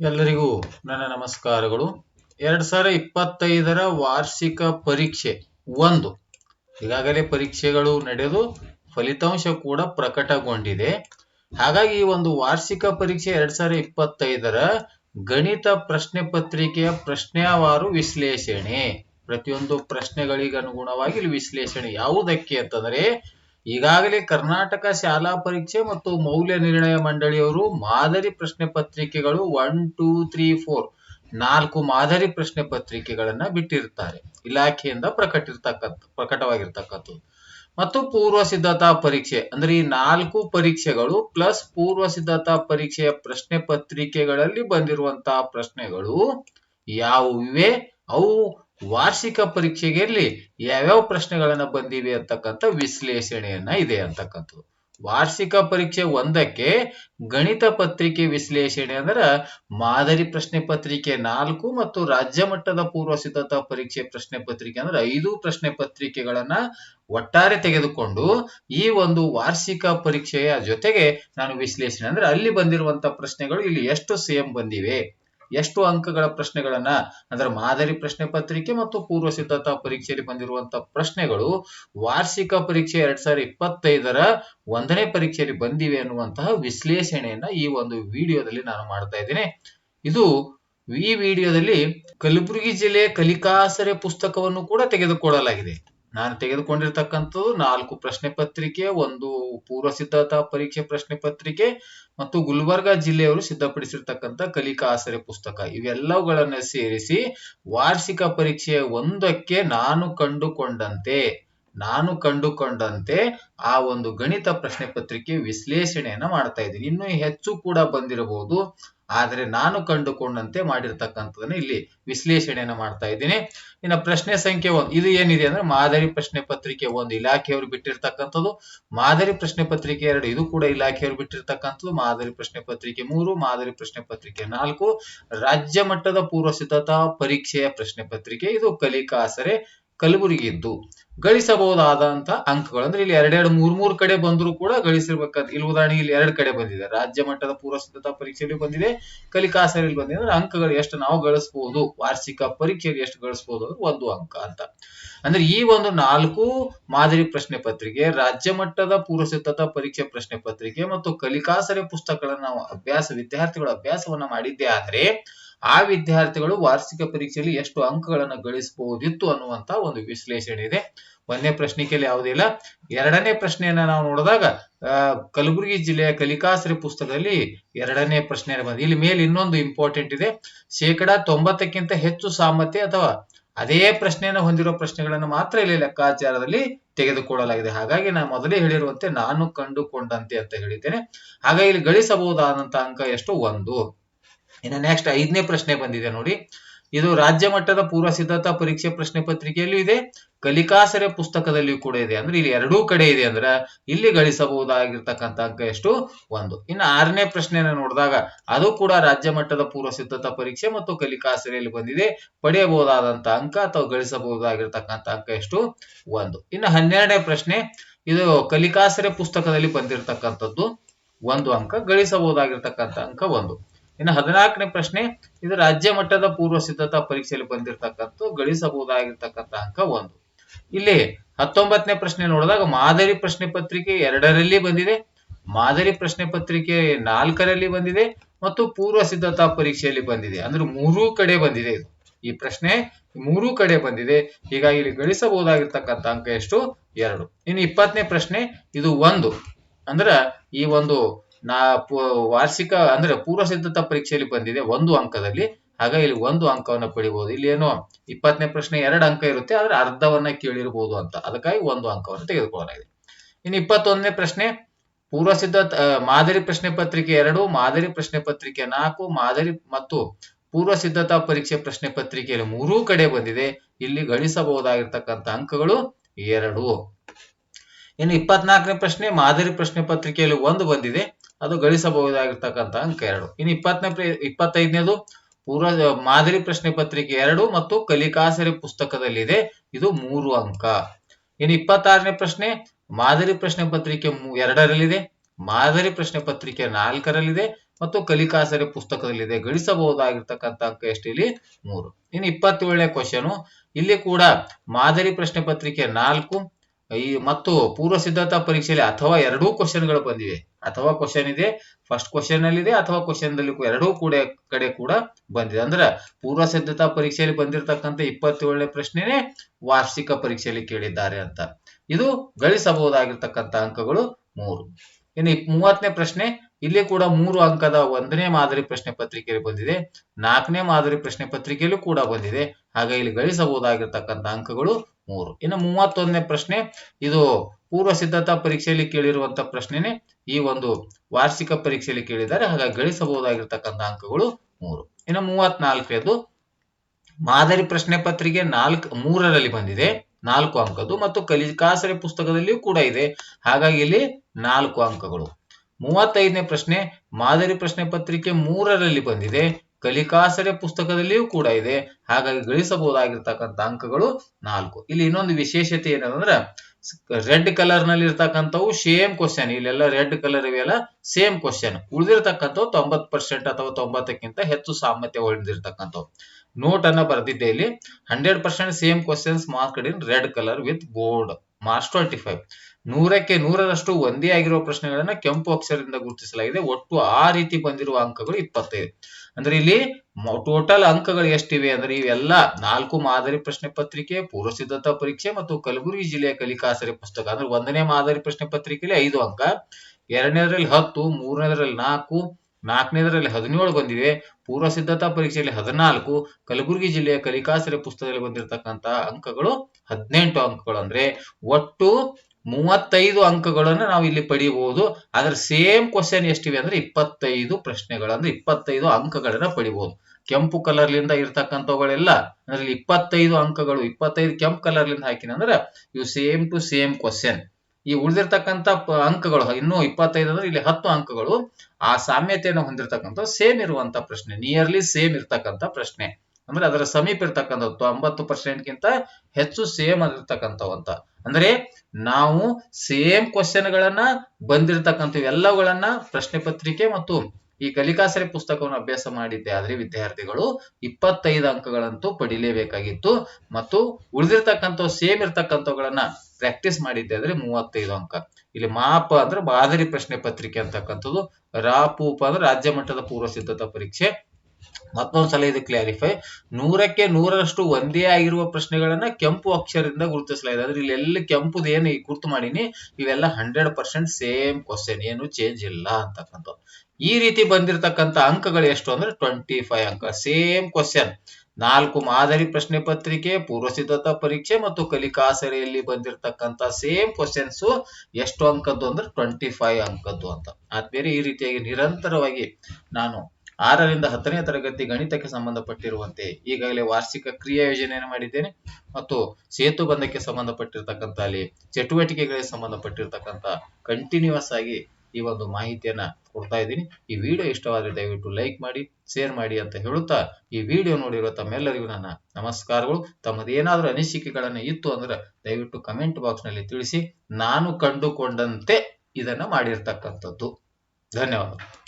ಎಲ್ಲರಿಗೂ ನನ್ನ ನಮಸ್ಕಾರಗಳು. ಎರಡ್ ಸಾವಿರ ಇಪ್ಪತ್ತೈದರ ವಾರ್ಷಿಕ ಪರೀಕ್ಷೆ ಒಂದು. ಈಗಾಗಲೇ ಪರೀಕ್ಷೆಗಳು ನಡೆದು ಫಲಿತಾಂಶ ಕೂಡ ಪ್ರಕಟಗೊಂಡಿದೆ. ಹಾಗಾಗಿ ಈ ಒಂದು ವಾರ್ಷಿಕ ಪರೀಕ್ಷೆ ಎರಡ್ ಸಾವಿರ ಇಪ್ಪತ್ತೈದರ ಗಣಿತ ಪ್ರಶ್ನೆ ಪತ್ರಿಕೆಯ ಪ್ರಶ್ನೆವಾರು ವಿಶ್ಲೇಷಣೆ. ಪ್ರತಿಯೊಂದು ಪ್ರಶ್ನೆಗಳಿಗೆ ಅನುಗುಣವಾಗಿ ವಿಶ್ಲೇಷಣೆ ಯಾವುದಕ್ಕೆ ಅಂತಂದ್ರೆ ಈಗಾಗಲೇ ಕರ್ನಾಟಕ ಶಾಲಾ ಪರೀಕ್ಷೆ ಮತ್ತು ಮೌಲ್ಯ ನಿರ್ಣಯ ಮಂಡಳಿಯವರು ಮಾದರಿ ಪ್ರಶ್ನೆ ಪತ್ರಿಕೆಗಳು ಒನ್ ಟೂ ತ್ರೀ ಫೋರ್ ನಾಲ್ಕು ಮಾದರಿ ಪ್ರಶ್ನೆ ಪತ್ರಿಕೆಗಳನ್ನ ಬಿಟ್ಟಿರ್ತಾರೆ ಇಲಾಖೆಯಿಂದ ಪ್ರಕಟಿರ್ತಕ್ಕಂಥ, ಪ್ರಕಟವಾಗಿರ್ತಕ್ಕಂಥದ್ದು. ಮತ್ತು ಪೂರ್ವ ಸಿದ್ಧತಾ ಪರೀಕ್ಷೆ, ಅಂದ್ರೆ ಈ ನಾಲ್ಕು ಪರೀಕ್ಷೆಗಳು ಪ್ಲಸ್ ಪೂರ್ವ ಸಿದ್ಧತಾ ಪರೀಕ್ಷೆಯ ಪ್ರಶ್ನೆ ಪತ್ರಿಕೆಗಳಲ್ಲಿ ಬಂದಿರುವಂತಹ ಪ್ರಶ್ನೆಗಳು ಯಾವುವೆ? ಅವು ವಾರ್ಷಿಕ ಪರೀಕ್ಷೆಯಲ್ಲಿ ಯಾವ್ಯಾವ ಪ್ರಶ್ನೆಗಳನ್ನ ಬಂದಿವೆ ಅಂತಕ್ಕಂಥ ವಿಶ್ಲೇಷಣೆಯನ್ನ ಇದೆ ಅಂತಕ್ಕಂಥದ್ದು. ವಾರ್ಷಿಕ ಪರೀಕ್ಷೆ ಒಂದಕ್ಕೆ ಗಣಿತ ಪತ್ರಿಕೆ ವಿಶ್ಲೇಷಣೆ ಅಂದ್ರ ಮಾದರಿ ಪ್ರಶ್ನೆ ಪತ್ರಿಕೆ ನಾಲ್ಕು ಮತ್ತು ರಾಜ್ಯ ಮಟ್ಟದ ಪೂರ್ವ ಸಿದ್ಧತಾ ಪರೀಕ್ಷೆ ಪ್ರಶ್ನೆ ಪತ್ರಿಕೆ ಅಂದ್ರೆ ಐದು ಪ್ರಶ್ನೆ ಪತ್ರಿಕೆಗಳನ್ನ ಒಟ್ಟಾರೆ ತೆಗೆದುಕೊಂಡು ಈ ಒಂದು ವಾರ್ಷಿಕ ಪರೀಕ್ಷೆಯ ಜೊತೆಗೆ ನಾನು ವಿಶ್ಲೇಷಣೆ ಅಂದ್ರೆ ಅಲ್ಲಿ ಬಂದಿರುವಂತ ಪ್ರಶ್ನೆಗಳು ಇಲ್ಲಿ ಎಷ್ಟು ಸೇಮ್ ಬಂದಿವೆ. ಎಷ್ಟು ಅಂಕಗಳ ಪ್ರಶ್ನೆಗಳನ್ನ, ಅಂದ್ರೆ ಮಾದರಿ ಪ್ರಶ್ನೆ ಪತ್ರಿಕೆ ಮತ್ತು ಪೂರ್ವ ಸಿದ್ಧತಾ ಪರೀಕ್ಷೆಯಲ್ಲಿ ಬಂದಿರುವಂತಹ ಪ್ರಶ್ನೆಗಳು ವಾರ್ಷಿಕ ಪರೀಕ್ಷೆ ಎರಡ್ ಸಾವಿರದ ಇಪ್ಪತ್ತೈದರ ಒಂದನೇ ಪರೀಕ್ಷೆಯಲ್ಲಿ ಬಂದಿವೆ ಅನ್ನುವಂತಹ ವಿಶ್ಲೇಷಣೆಯನ್ನ ಈ ಒಂದು ವಿಡಿಯೋದಲ್ಲಿ ನಾನು ಮಾಡ್ತಾ ಇದ್ದೇನೆ. ಇದು ಈ ವಿಡಿಯೋದಲ್ಲಿ ಕಲಬುರಗಿ ಜಿಲ್ಲೆಯ ಕಲಿಕಾಸರೆ ಪುಸ್ತಕವನ್ನು ಕೂಡ ತೆಗೆದುಕೊಳ್ಳಲಾಗಿದೆ ನಾನು ತೆಗೆದುಕೊಂಡಿರ್ತಕ್ಕಂಥದ್ದು ನಾಲ್ಕು ಪ್ರಶ್ನೆ ಪತ್ರಿಕೆ, ಒಂದು ಪೂರ್ವ ಸಿದ್ಧತಾ ಪರೀಕ್ಷೆ ಪ್ರಶ್ನೆ ಪತ್ರಿಕೆ ಮತ್ತು ಗುಲ್ಬರ್ಗಾ ಜಿಲ್ಲೆಯವರು ಸಿದ್ಧಪಡಿಸಿರ್ತಕ್ಕಂಥ ಕಲಿಕಾ ಆಸರೆ ಪುಸ್ತಕ. ಇವೆಲ್ಲವುಗಳನ್ನು ಸೇರಿಸಿ ವಾರ್ಷಿಕ ಪರೀಕ್ಷೆಯ ಒಂದಕ್ಕೆ ನಾನು ಕಂಡುಕೊಂಡಂತೆ ನಾನು ಕಂಡುಕೊಂಡಂತೆ ಆ ಒಂದು ಗಣಿತ ಪ್ರಶ್ನೆ ಪತ್ರಿಕೆ ವಿಶ್ಲೇಷಣೆಯನ್ನ ಮಾಡ್ತಾ ಇದ್ದೀನಿ. ಇನ್ನೂ ಹೆಚ್ಚು ಕೂಡ ಬಂದಿರಬಹುದು. ಆದರೆ ನಾನು ಕಂಡುಕೊಂಡಂತೆ ಮಾಡಿರ್ತಕ್ಕಂಥದನ್ನ ಇಲ್ಲಿ ವಿಶ್ಲೇಷಣೆಯನ್ನ ಮಾಡ್ತಾ ಇದ್ದೀನಿ. ಇನ್ನು ಪ್ರಶ್ನೆ ಸಂಖ್ಯೆ ಒಂದು, ಇದು ಏನಿದೆ ಅಂದ್ರೆ ಮಾದರಿ ಪ್ರಶ್ನೆ ಪತ್ರಿಕೆ ಒಂದು ಇಲಾಖೆಯವರು ಬಿಟ್ಟಿರ್ತಕ್ಕಂಥದ್ದು. ಮಾದರಿ ಪ್ರಶ್ನೆ ಪತ್ರಿಕೆ ಎರಡು, ಇದು ಕೂಡ ಇಲಾಖೆಯವರು ಬಿಟ್ಟಿರ್ತಕ್ಕಂಥದ್ದು. ಮಾದರಿ ಪ್ರಶ್ನೆ ಪತ್ರಿಕೆ ಮೂರು, ಮಾದರಿ ಪ್ರಶ್ನೆ ಪತ್ರಿಕೆ ನಾಲ್ಕು. ರಾಜ್ಯ ಮಟ್ಟದ ಪೂರ್ವ ಸಿದ್ಧತಾ ಪರೀಕ್ಷೆಯ ಪ್ರಶ್ನೆ ಪತ್ರಿಕೆ, ಇದು ಕಲಿಕಾ, ಆಸರೆ. ಕಲಬುರಗಿ ಇದ್ದು ಅಂಕಗಳು. ಅಂದ್ರೆ ಇಲ್ಲಿ ಎರಡೆರಡು, ಮೂರ್ ಮೂರ್ ಕಡೆ ಬಂದ್ರು ಕೂಡ ಗಳಿಸಿರ್ಬೇಕಾದ ಇಲ್ಲಿ ಉದಾಹರಣೆಗೆ ಇಲ್ಲಿ ಎರಡು ಕಡೆ ಬಂದಿದೆ. ರಾಜ್ಯ ಮಟ್ಟದ ಪೂರ್ವ ಪರೀಕ್ಷೆಯಲ್ಲಿ ಬಂದಿದೆ ಕಲಿಕಾಸರಲ್ಲಿ ಬಂದಿದೆ. ಅಂದ್ರೆ ಅಂಕಗಳು ಎಷ್ಟು ನಾವು ಗಳಿಸಬಹುದು ವಾರ್ಷಿಕ ಪರೀಕ್ಷೆಯಲ್ಲಿ ಎಷ್ಟು ಗಳಿಸಬಹುದು ಅಂದ್ರೆ ಒಂದು ಅಂಕ ಅಂತ. ಅಂದ್ರೆ ಈ ಒಂದು ನಾಲ್ಕು ಮಾದರಿ ಪ್ರಶ್ನೆ ಪತ್ರಿಕೆ, ರಾಜ್ಯ ಮಟ್ಟದ ಪೂರ್ವ ಪರೀಕ್ಷೆ ಪ್ರಶ್ನೆ ಪತ್ರಿಕೆ ಮತ್ತು ಕಲಿಕಾಸರ ಪುಸ್ತಕಗಳನ್ನ ನಾವು ಅಭ್ಯಾಸ ವಿದ್ಯಾರ್ಥಿಗಳ ಅಭ್ಯಾಸವನ್ನ ಮಾಡಿದ್ದೇ ಆದ್ರೆ ಆ ವಿದ್ಯಾರ್ಥಿಗಳು ವಾರ್ಷಿಕ ಪರೀಕ್ಷೆಯಲ್ಲಿ ಎಷ್ಟು ಅಂಕಗಳನ್ನು ಗಳಿಸಬಹುದಿತ್ತು ಅನ್ನುವಂತ ಒಂದು ವಿಶ್ಲೇಷಣೆ ಇದೆ. ಒಂದನೇ ಪ್ರಶ್ನಿಕೆಯಲ್ಲಿ ಯಾವುದೇ ಇಲ್ಲ. ಎರಡನೇ ಪ್ರಶ್ನೆಯನ್ನ ನಾವು ನೋಡಿದಾಗ ಕಲಬುರಗಿ ಜಿಲ್ಲೆಯ ಕಲಿಕಾಸರಿ ಪುಸ್ತಕದಲ್ಲಿ ಎರಡನೇ ಪ್ರಶ್ನೆ ಬಂದಿದೆ. ಇಲ್ಲಿ ಮೇಲೆ ಇನ್ನೊಂದು ಇಂಪಾರ್ಟೆಂಟ್ ಇದೆ. ಶೇಕಡಾ ತೊಂಬತ್ತಕ್ಕಿಂತ ಹೆಚ್ಚು ಸಾಮರ್ಥ್ಯ ಅಥವಾ ಅದೇ ಪ್ರಶ್ನೆಯನ್ನು ಹೊಂದಿರುವ ಪ್ರಶ್ನೆಗಳನ್ನು ಮಾತ್ರ ಇಲ್ಲಿ ಲೆಕ್ಕಾಚಾರದಲ್ಲಿ ತೆಗೆದುಕೊಳ್ಳಲಾಗಿದೆ. ಹಾಗಾಗಿ ನಾನು ಮೊದಲೇ ಹೇಳಿರುವಂತೆ ನಾನು ಕಂಡುಕೊಂಡಂತೆ ಅಂತ ಹೇಳಿದ್ದೇನೆ. ಹಾಗಾಗಿ ಇಲ್ಲಿ ಗಳಿಸಬಹುದಾದಂತಹ ಅಂಕ ಎಷ್ಟು? ಒಂದು. ಇನ್ನು ನೆಕ್ಸ್ಟ್ ಐದನೇ ಪ್ರಶ್ನೆ ಬಂದಿದೆ ನೋಡಿ. ಇದು ರಾಜ್ಯ ಮಟ್ಟದ ಪೂರ್ವ ಸಿದ್ಧತಾ ಪರೀಕ್ಷೆ ಪ್ರಶ್ನೆ ಪತ್ರಿಕೆಯಲ್ಲೂ ಇದೆ ಕಲಿಕಾಸರೆ ಪುಸ್ತಕದಲ್ಲಿಯೂ ಕೂಡ ಇದೆ. ಅಂದ್ರೆ ಇಲ್ಲಿ ಎರಡೂ ಕಡೆ ಇದೆ ಅಂದ್ರೆ ಇಲ್ಲಿ ಗಳಿಸಬಹುದಾಗಿರ್ತಕ್ಕಂಥ ಅಂಕ ಎಷ್ಟು? ಒಂದು. ಇನ್ನು ಆರನೇ ಪ್ರಶ್ನೆನ ನೋಡಿದಾಗ ಅದು ಕೂಡ ರಾಜ್ಯ ಮಟ್ಟದ ಪೂರ್ವ ಸಿದ್ಧತಾ ಪರೀಕ್ಷೆ ಮತ್ತು ಕಲಿಕಾಸರೆಯಲ್ಲಿ ಬಂದಿದೆ. ಪಡೆಯಬಹುದಾದಂತ ಅಂಕ ಅಥವಾ ಗಳಿಸಬಹುದಾಗಿರ್ತಕ್ಕಂಥ ಅಂಕ ಎಷ್ಟು? ಒಂದು. ಇನ್ನು ಹನ್ನೆರಡನೇ ಪ್ರಶ್ನೆ, ಇದು ಕಲಿಕಾಸರೆ ಪುಸ್ತಕದಲ್ಲಿ ಬಂದಿರತಕ್ಕಂಥದ್ದು ಒಂದು ಅಂಕ, ಗಳಿಸಬಹುದಾಗಿರ್ತಕ್ಕಂಥ ಅಂಕ ಒಂದು. ಇನ್ನು ಹದಿನಾಲ್ಕನೇ ಪ್ರಶ್ನೆ, ಇದು ರಾಜ್ಯ ಮಟ್ಟದ ಪೂರ್ವ ಸಿದ್ಧತಾ ಪರೀಕ್ಷೆಯಲ್ಲಿ ಬಂದಿರತಕ್ಕಂಥ ಗಳಿಸಬಹುದಾಗಿರ್ತಕ್ಕಂಥ ಅಂಕ ಒಂದು. ಇಲ್ಲಿ ಹತ್ತೊಂಬತ್ತನೇ ಪ್ರಶ್ನೆ ನೋಡಿದಾಗ ಮಾದರಿ ಪ್ರಶ್ನೆ ಪತ್ರಿಕೆ ಎರಡರಲ್ಲಿ ಬಂದಿದೆ, ಮಾದರಿ ಪ್ರಶ್ನೆ ಪತ್ರಿಕೆ ನಾಲ್ಕರಲ್ಲಿ ಬಂದಿದೆ, ಮತ್ತು ಪೂರ್ವ ಸಿದ್ಧತಾ ಪರೀಕ್ಷೆಯಲ್ಲಿ ಬಂದಿದೆ. ಅಂದ್ರೆ ಮೂರೂ ಕಡೆ ಬಂದಿದೆ ಇದು. ಈ ಪ್ರಶ್ನೆ ಮೂರೂ ಕಡೆ ಬಂದಿದೆ. ಹೀಗಾಗಿ ಇಲ್ಲಿ ಗಳಿಸಬಹುದಾಗಿರ್ತಕ್ಕಂಥ ಅಂಕ ಎಷ್ಟು? ಎರಡು. ಇನ್ನು ಇಪ್ಪತ್ತನೇ ಪ್ರಶ್ನೆ, ಇದು ಒಂದು. ಅಂದ್ರ ಈ ಒಂದು ನಾ ವಾರ್ಷಿಕ ಅಂದ್ರೆ ಪೂರ್ವ ಸಿದ್ಧತಾ ಪರೀಕ್ಷೆಯಲ್ಲಿ ಬಂದಿದೆ ಒಂದು ಅಂಕದಲ್ಲಿ. ಹಾಗಾಗಿ ಇಲ್ಲಿ ಒಂದು ಅಂಕವನ್ನ ಪಡಿಬಹುದು ಇಲ್ಲಿ ಏನು ಇಪ್ಪತ್ತನೇ ಪ್ರಶ್ನೆ ಎರಡು ಅಂಕ ಇರುತ್ತೆ, ಆದ್ರೆ ಅರ್ಧವನ್ನ ಕೇಳಿರಬಹುದು ಅಂತ. ಅದಕ್ಕಾಗಿ ಒಂದು ಅಂಕವನ್ನು ತೆಗೆದುಕೊಳ್ಳಲಾಗಿದೆ. ಇನ್ನು ಇಪ್ಪತ್ತೊಂದನೇ ಪ್ರಶ್ನೆ, ಪೂರ್ವ ಸಿದ್ಧತಾ ಮಾದರಿ ಪ್ರಶ್ನೆ ಪತ್ರಿಕೆ ಎರಡು, ಮಾದರಿ ಪ್ರಶ್ನೆ ಪತ್ರಿಕೆ ನಾಲ್ಕು, ಮಾದರಿ ಮತ್ತು ಪೂರ್ವ ಸಿದ್ಧತಾ ಪರೀಕ್ಷೆ ಪ್ರಶ್ನೆ ಪತ್ರಿಕೆಯಲ್ಲಿ ಮೂರೂ ಕಡೆ ಬಂದಿದೆ. ಇಲ್ಲಿ ಗಳಿಸಬಹುದಾಗಿರ್ತಕ್ಕಂಥ ಅಂಕಗಳು ಎರಡು. ಇನ್ನು ಇಪ್ಪತ್ನಾಲ್ಕನೇ ಪ್ರಶ್ನೆ, ಮಾದರಿ ಪ್ರಶ್ನೆ ಪತ್ರಿಕೆಯಲ್ಲಿ ಒಂದು ಬಂದಿದೆ. ಅದು ಗಳಿಸಬಹುದಾಗಿರ್ತಕ್ಕಂಥ ಅಂಕ ಎರಡು. ಇನ್ನು ಇಪ್ಪತ್ತನೇ ಇಪ್ಪತ್ತೈದನೇದು ಪೂರ್ವ, ಮಾದರಿ ಪ್ರಶ್ನೆ ಪತ್ರಿಕೆ ಎರಡು ಮತ್ತು ಕಲಿಕಾಸರಿ ಪುಸ್ತಕದಲ್ಲಿದೆ ಇದು ಮೂರು ಅಂಕ. ಇನ್ನು ಇಪ್ಪತ್ತಾರನೇ ಪ್ರಶ್ನೆ, ಮಾದರಿ ಪ್ರಶ್ನೆ ಪತ್ರಿಕೆ ಎರಡರಲ್ಲಿದೆ, ಮಾದರಿ ಪ್ರಶ್ನೆ ಪತ್ರಿಕೆ ನಾಲ್ಕರಲ್ಲಿದೆ ಮತ್ತು ಕಲಿಕಾಸರಿ ಪುಸ್ತಕದಲ್ಲಿದೆ. ಗಳಿಸಬಹುದಾಗಿರ್ತಕ್ಕಂಥ ಅಂಕ ಎಷ್ಟು ಇಲ್ಲಿ? ಮೂರು. ಇನ್ನು ಇಪ್ಪತ್ತೇಳನೇ ಕ್ವಶನು ಇಲ್ಲಿ ಕೂಡ ಮಾದರಿ ಪ್ರಶ್ನೆ ಪತ್ರಿಕೆ ನಾಲ್ಕು ಈ ಮತ್ತು ಪೂರ್ವ ಸಿದ್ಧತಾ ಪರೀಕ್ಷೆಯಲ್ಲಿ ಅಥವಾ ಎರಡೂ ಕ್ವಶನ್ಗಳು ಬಂದಿವೆ. ಅಥವಾ ಕ್ವಶನ್ ಇದೆ ಫಸ್ಟ್ ಕ್ವಶನ್ ಅಲ್ಲಿ ಇದೆ ಅಥವಾ ಕ್ವಶನ್ ದಲ್ಲಿ ಎರಡೂ ಕೂಡ ಕಡೆ ಕೂಡ ಬಂದಿದೆ. ಅಂದ್ರೆ ಪೂರ್ವ ಸಿದ್ಧತಾ ಪರೀಕ್ಷೆಯಲ್ಲಿ ಬಂದಿರತಕ್ಕಂತ ಇಪ್ಪತ್ತೇಳನೇ ಪ್ರಶ್ನೆನೇ ವಾರ್ಷಿಕ ಪರೀಕ್ಷೆಯಲ್ಲಿ ಕೇಳಿದ್ದಾರೆ ಅಂತ. ಇದು ಗಳಿಸಬಹುದಾಗಿರ್ತಕ್ಕಂಥ ಅಂಕಗಳು ಮೂರು. ಇನ್ನು ಮೂವತ್ತನೇ ಪ್ರಶ್ನೆ, ಇಲ್ಲಿ ಕೂಡ ಮೂರು ಅಂಕದ ಒಂದನೇ ಮಾದರಿ ಪ್ರಶ್ನೆ ಪತ್ರಿಕೆಯಲ್ಲಿ ಬಂದಿದೆ. ನಾಲ್ಕನೇ ಮಾದರಿ ಪ್ರಶ್ನೆ ಪತ್ರಿಕೆಯಲ್ಲೂ ಕೂಡ ಬಂದಿದೆ. ಹಾಗೆ ಇಲ್ಲಿ ಗಳಿಸಬಹುದಾಗಿರ್ತಕ್ಕಂಥ ಅಂಕಗಳು ಮೂರು. ಇನ್ನು ಮೂವತ್ತೊಂದನೇ ಪ್ರಶ್ನೆ, ಇದು ಪೂರ್ವ ಸಿದ್ಧತಾ ಪರೀಕ್ಷೆಯಲ್ಲಿ ಕೇಳಿರುವಂತ ಪ್ರಶ್ನೆನೆ ಈ ಒಂದು ವಾರ್ಷಿಕ ಪರೀಕ್ಷೆಯಲ್ಲಿ ಕೇಳಿದ್ದಾರೆ, ಹಾಗಾಗಿ ಗಳಿಸಬಹುದಾಗಿರ್ತಕ್ಕಂಥ ಅಂಕಗಳು ಮೂರು. ಇನ್ನು ಮೂವತ್ನಾಲ್ಕನೇದು, ಮಾದರಿ ಪ್ರಶ್ನೆ ಪತ್ರಿಕೆ ನಾಲ್ಕು, ಮೂರರಲ್ಲಿ ಬಂದಿದೆ, ನಾಲ್ಕು ಅಂಕದ್ದು, ಮತ್ತು ಕಲಿಕಾಸರಿ ಪುಸ್ತಕದಲ್ಲಿಯೂ ಕೂಡ ಇದೆ, ಹಾಗಾಗಿ ಇಲ್ಲಿ ನಾಲ್ಕು ಅಂಕಗಳು. ಮೂವತ್ತೈದನೇ ಪ್ರಶ್ನೆ, ಮಾದರಿ ಪ್ರಶ್ನೆ ಪತ್ರಿಕೆ ಮೂರರಲ್ಲಿ ಬಂದಿದೆ ಕಲಿಕಾಸರೆ ಪುಸ್ತಕದಲ್ಲಿಯೂ ಕೂಡ ಇದೆ. ಹಾಗಾಗಿ ಗಳಿಸಬಹುದಾಗಿರ್ತಕ್ಕಂಥ ಅಂಕಗಳು ನಾಲ್ಕು. ಇಲ್ಲಿ ಇನ್ನೊಂದು ವಿಶೇಷತೆ ಏನಂದ್ರೆ, ರೆಡ್ ಕಲರ್ನಲ್ಲಿ ಇರ್ತಕ್ಕಂಥವು ಸೇಮ್ ಕ್ವಶನ್ ಇಲ್ಲೆಲ್ಲ ರೆಡ್ ಕಲರ್ ಇವೆಲ್ಲ ಸೇಮ್ ಕ್ವಶನ್ ಉಳಿದಿರ್ತಕ್ಕಂಥವು ತೊಂಬತ್ ಪರ್ಸೆಂಟ್ ಅಥವಾ ತೊಂಬತ್ತಕ್ಕಿಂತ ಹೆಚ್ಚು ಸಾಮರ್ಥ್ಯ ಹೊಂದಿರತಕ್ಕಂಥವು. ನೋಟ್ ಅನ್ನ ಬರೆದಿದ್ದೆ ಇಲ್ಲಿ. Hundred percent same questions marked in red colour with board March twenty five ನೂರಕ್ಕೆ ನೂರರಷ್ಟು ಒಂದೇ ಆಗಿರುವ ಪ್ರಶ್ನೆಗಳನ್ನ ಕೆಂಪು ಅಕ್ಷರದಿಂದ ಗುರುತಿಸಲಾಗಿದೆ. ಒಟ್ಟು ಆ ರೀತಿ ಬಂದಿರುವ ಅಂಕಗಳು ಇಪ್ಪತ್ತೈದು. ಅಂದ್ರೆ ಇಲ್ಲಿ ಟೋಟಲ್ ಅಂಕಗಳು ಎಷ್ಟಿವೆ ಅಂದ್ರೆ ಇವೆಲ್ಲ ನಾಲ್ಕು ಮಾದರಿ ಪ್ರಶ್ನೆ ಪತ್ರಿಕೆ ಪೂರ್ವ ಸಿದ್ಧತಾ ಪರೀಕ್ಷೆ ಮತ್ತು ಕಲಬುರಗಿ ಜಿಲ್ಲೆಯ ಕಲಿಕಾಸರಿ ಪುಸ್ತಕ. ಅಂದ್ರೆ ಒಂದನೇ ಮಾದರಿ ಪ್ರಶ್ನೆ ಪತ್ರಿಕೆಯಲ್ಲಿ ಐದು ಅಂಕ, ಎರಡನೇದರಲ್ಲಿ ಹತ್ತು, ಮೂರನೇದರಲ್ಲಿ ನಾಲ್ಕು, ನಾಲ್ಕನೇದರಲ್ಲಿ ಹದಿನೇಳು ಬಂದಿವೆ. ಪೂರ್ವ ಸಿದ್ಧತಾ ಪರೀಕ್ಷೆಯಲ್ಲಿ ಹದಿನಾಲ್ಕು, ಕಲಬುರಗಿ ಜಿಲ್ಲೆಯ ಕಲಿಕಾಸರಿ ಪುಸ್ತಕದಲ್ಲಿ ಬಂದಿರತಕ್ಕಂತ ಅಂಕಗಳು ಹದಿನೆಂಟು ಅಂಕಗಳು. ಅಂದ್ರೆ ಒಟ್ಟು ಮೂವತ್ತೈದು ಅಂಕಗಳನ್ನು ನಾವು ಇಲ್ಲಿ ಪಡಿಬಹುದು ಆದ್ರೆ ಸೇಮ್ ಕ್ವಶನ್ ಎಷ್ಟಿವೆ ಅಂದ್ರೆ ಇಪ್ಪತ್ತೈದು ಪ್ರಶ್ನೆಗಳು. ಅಂದ್ರೆ ಇಪ್ಪತ್ತೈದು ಅಂಕಗಳನ್ನ ಪಡಿಬಹುದು ಕೆಂಪು ಕಲರ್ ಲಿಂದ ಇರ್ತಕ್ಕಂಥವುಗಳೆಲ್ಲ, ಅದ್ರಲ್ಲಿ ಇಪ್ಪತ್ತೈದು ಅಂಕಗಳು, ಇಪ್ಪತ್ತೈದು ಕೆಂಪು ಕಲರ್ ಲಿಂದ ಹಾಕಿನ ಅಂದ್ರೆ, ಇವು ಸೇಮ್ ಟು ಸೇಮ್ ಕ್ವಶನ್ ಈ ಉಳಿದಿರ್ತಕ್ಕಂಥ ಅಂಕಗಳು, ಇನ್ನೂ ಇಪ್ಪತ್ತೈದು ಅಂದ್ರೆ ಇಲ್ಲಿ ಹತ್ತು ಅಂಕಗಳು, ಆ ಸಾಮ್ಯತೆಯನ್ನು ಹೊಂದಿರತಕ್ಕಂಥ ಸೇಮ್ ಇರುವಂತ ಪ್ರಶ್ನೆ ನಿಯರ್ಲಿ ಸೇಮ್ ಇರ್ತಕ್ಕಂಥ ಪ್ರಶ್ನೆ. ಅಂದ್ರೆ ಅದರ ಸಮೀಪ ಇರ್ತಕ್ಕಂಥದ್ದು, ತೊಂಬತ್ತು ಪರ್ಸೆಂಟ್ ಗಿಂತ ಹೆಚ್ಚು ಸೇಮ್ ಆಗಿರ್ತಕ್ಕಂಥವು ಅಂತ. ಅಂದ್ರೆ ನಾವು ಸೇಮ್ ಕ್ವಶನ್ ಗಳನ್ನ ಬಂದಿರತಕ್ಕಂಥ ಎಲ್ಲವುಗಳನ್ನ ಪ್ರಶ್ನೆ ಪತ್ರಿಕೆ ಮತ್ತು ಈ ಕಲಿಕಾಸರಿ ಪುಸ್ತಕವನ್ನು ಅಭ್ಯಾಸ ಮಾಡಿದ್ದೆ. ಆದ್ರೆ ವಿದ್ಯಾರ್ಥಿಗಳು ಇಪ್ಪತ್ತೈದು ಅಂಕಗಳಂತೂ ಪಡಿಲೇಬೇಕಾಗಿತ್ತು. ಮತ್ತು ಉಳಿದಿರ್ತಕ್ಕಂಥ ಸೇಮ್ ಇರ್ತಕ್ಕಂಥವುಗಳನ್ನ ಪ್ರಾಕ್ಟೀಸ್ ಮಾಡಿದ್ದೆ ಆದ್ರೆ ಮೂವತ್ತೈದು ಅಂಕ. ಇಲ್ಲಿ ಮಾಪ ಅಂದ್ರೆ ಮಾದರಿ ಪ್ರಶ್ನೆ ಪತ್ರಿಕೆ ಅಂತಕ್ಕಂಥದ್ದು ರಾಪೂಪ ಅಂದ್ರೆ ರಾಜ್ಯ ಮಟ್ಟದ ಪೂರ್ವ ಸಿದ್ಧತಾ ಪರೀಕ್ಷೆ. ಮತ್ತೊಂದ್ಸಲ ಇದು ಕ್ಲಾರಿಫೈ ನೂರಕ್ಕೆ ನೂರರಷ್ಟು ಒಂದೇ ಆಗಿರುವ ಪ್ರಶ್ನೆಗಳನ್ನ ಕೆಂಪು ಅಕ್ಷರದಿಂದ ಗುರುತಿಸಲಾಗಿದೆ. ಅಂದ್ರೆ ಇಲ್ಲಿ ಎಲ್ಲ ಕೆಂಪುದು ಏನು ಈ ಗುರುತು ಮಾಡೀನಿ? ಇವೆಲ್ಲ ಹಂಡ್ರೆಡ್ ಪರ್ಸೆಂಟ್ ಸೇಮ್ ಕ್ವಶನ್ ಏನು ಚೇಂಜ್ ಇಲ್ಲ ಅಂತಕ್ಕಂಥ ಈ ರೀತಿ ಬಂದಿರತಕ್ಕಂಥ ಅಂಕಗಳು ಎಷ್ಟು ಅಂದ್ರೆ ಟ್ವೆಂಟಿ ಫೈವ್ ಅಂಕ. ಸೇಮ್ ಕ್ವಶನ್ ನಾಲ್ಕು ಮಾದರಿ ಪ್ರಶ್ನೆ ಪತ್ರಿಕೆ ಪೂರ್ವ ಸಿದ್ಧತಾ ಪರೀಕ್ಷೆ ಮತ್ತು ಕಲಿಕಾಸರಿಯಲ್ಲಿ ಬಂದಿರತಕ್ಕಂತ ಸೇಮ್ ಕ್ವಶನ್ಸ್ ಎಷ್ಟು ಅಂಕದ್ದು ಅಂದ್ರೆ ಟ್ವೆಂಟಿ ಫೈವ್ ಅಂಕದ್ದು ಅಂತ. ಆದ್ಮೇಲೆ ಈ ರೀತಿಯಾಗಿ ನಿರಂತರವಾಗಿ ನಾನು ಆರರಿಂದ ಹತ್ತನೇ ತರಗತಿ ಗಣಿತಕ್ಕೆ ಸಂಬಂಧಪಟ್ಟಿರುವಂತೆ ಈಗಾಗಲೇ ವಾರ್ಷಿಕ ಕ್ರಿಯಾ ಯೋಜನೆಯನ್ನು ಮಾಡಿದ್ದೇನೆ. ಮತ್ತು ಸೇತು ಬಂಧಕ್ಕೆ ಸಂಬಂಧಪಟ್ಟಿರತಕ್ಕಂಥ ಅಲ್ಲಿ ಚಟುವಟಿಕೆಗಳಿಗೆ ಸಂಬಂಧಪಟ್ಟಿರತಕ್ಕಂಥ ಕಂಟಿನ್ಯೂಸ್ ಆಗಿ ಈ ಒಂದು ಮಾಹಿತಿಯನ್ನ ಕೊಡ್ತಾ ಇದ್ದೀನಿ. ಈ ವಿಡಿಯೋ ಇಷ್ಟವಾದರೆ ದಯವಿಟ್ಟು ಲೈಕ್ ಮಾಡಿ ಶೇರ್ ಮಾಡಿ ಅಂತ ಹೇಳುತ್ತಾ ಈ ವಿಡಿಯೋ ನೋಡಿರೋ ತಮ್ಮೆಲ್ಲರಿಗೂ ನನ್ನ ನಮಸ್ಕಾರಗಳು. ತಮ್ಮದೇನಾದ್ರೂ ಅನಿಸಿಕೆಗಳನ್ನ ಇತ್ತು ಅಂದ್ರೆ ದಯವಿಟ್ಟು ಕಮೆಂಟ್ ಬಾಕ್ಸ್ನಲ್ಲಿ ತಿಳಿಸಿ. ನಾನು ಕಂಡುಕೊಂಡಂತೆ ಇದನ್ನ ಮಾಡಿರ್ತಕ್ಕಂಥದ್ದು. ಧನ್ಯವಾದ.